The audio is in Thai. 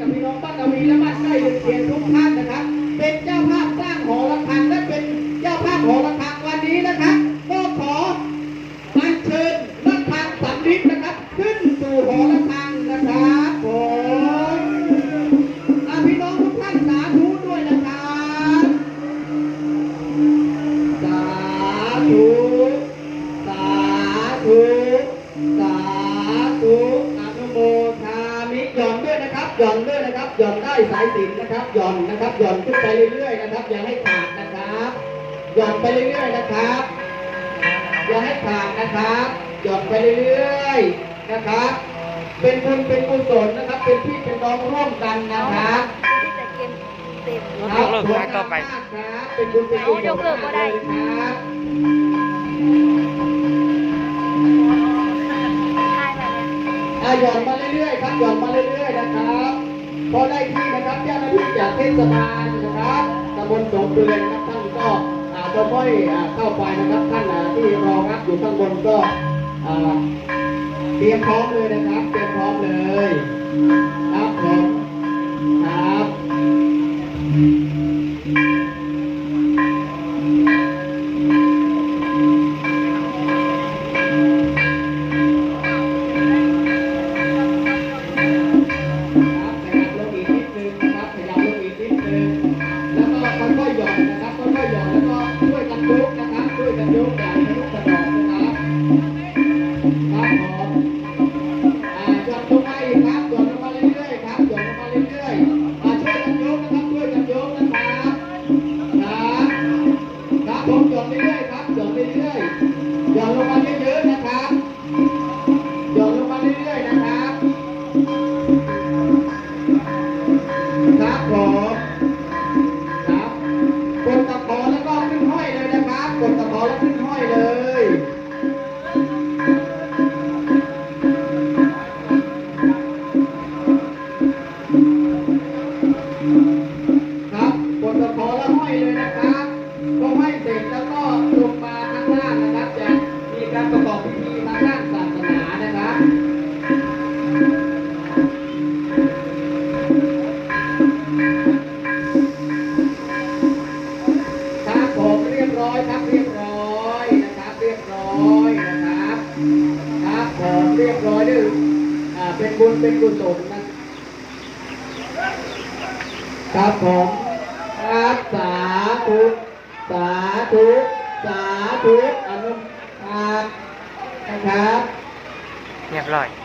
กับพี่น้องบ้านนาวีและบ้านใกล้เรือนเคียงทุกท่านนะครับ เป็นเจ้าภาพสร้างหอระฆังและเป็นเจ้าภาพหอระฆังวันนี้นะครับก็ขออัญเชิญระฆังสำริดนะครับ ขึ้นสู่หอระฆังนะครับผมพี่น้องทุกท่านสาธุด้วยนะครับสาธุ หย่อนด้วยนะครับหย่อนได้สายสิญจนนะครับหย่อนนะครับหย่อนขึ้นไปเรื่อยๆนะครับอย่าให้ขาดนะครับหย่อนไปเรื่อยๆนะครับอย่าให้ขาดนะครับหย่อนไปเรื่อยๆนะครับ เป็นบุญเป็นกุศลนะครับ เป็นพี่เป็นน้องร่วมกันนะครับที่จะเกมเต็มครับยกเลิกครั้งต่อไปครับเป็นบุญเป็นกุศลเอายกเลิกก็ได้ครับ หย่อนมาเรื่อยๆครับหย่อนมาเรื่อยๆนะครับพอได้ที่นะครับเจ้าหน้าที่จากเทศบาลนะครับตำบลสงเดือนนะครับท่านก็อาจจะค่อยอ่เข้าไปนะครับท่านที่รอรับอยู่ข้างบนก็เตรียมพร้อมเลยนะครับเตรียมพร้อมเลยครับผมครับ อยๆหย่อนนะครับค่อยๆหย่อนแล้วก็ช่วยกันยกนะครับช่วยกันยกอย่างทะลุกระดอกนะครับครับผมอ่าหย่อนลงไปอีกครับหย่อนลงมาเรื่อยๆครับหย่อนลงมาเรื่อยๆอ่าช่วยกันยกนะครับช่วยกันยกนะครับครับครับผมหย่อนเรื่อยๆ ห้อยเลยนะครับพอห้อยเสร็จแล้วก็ลงมาข้างล่างนะครับ จะมีการประกอบพิธีทางด้านศาสนานะครับครับผมเรียบร้อยครับเรียบร้อยนะครับ เรียบร้อยนะครับครับผมเรียบร้อยด้วยอ่าเป็นบุญเป็นกุศลนะครับผม สาธุ สาธุ สาธุอนุภาพนะครับ เรียบร้อย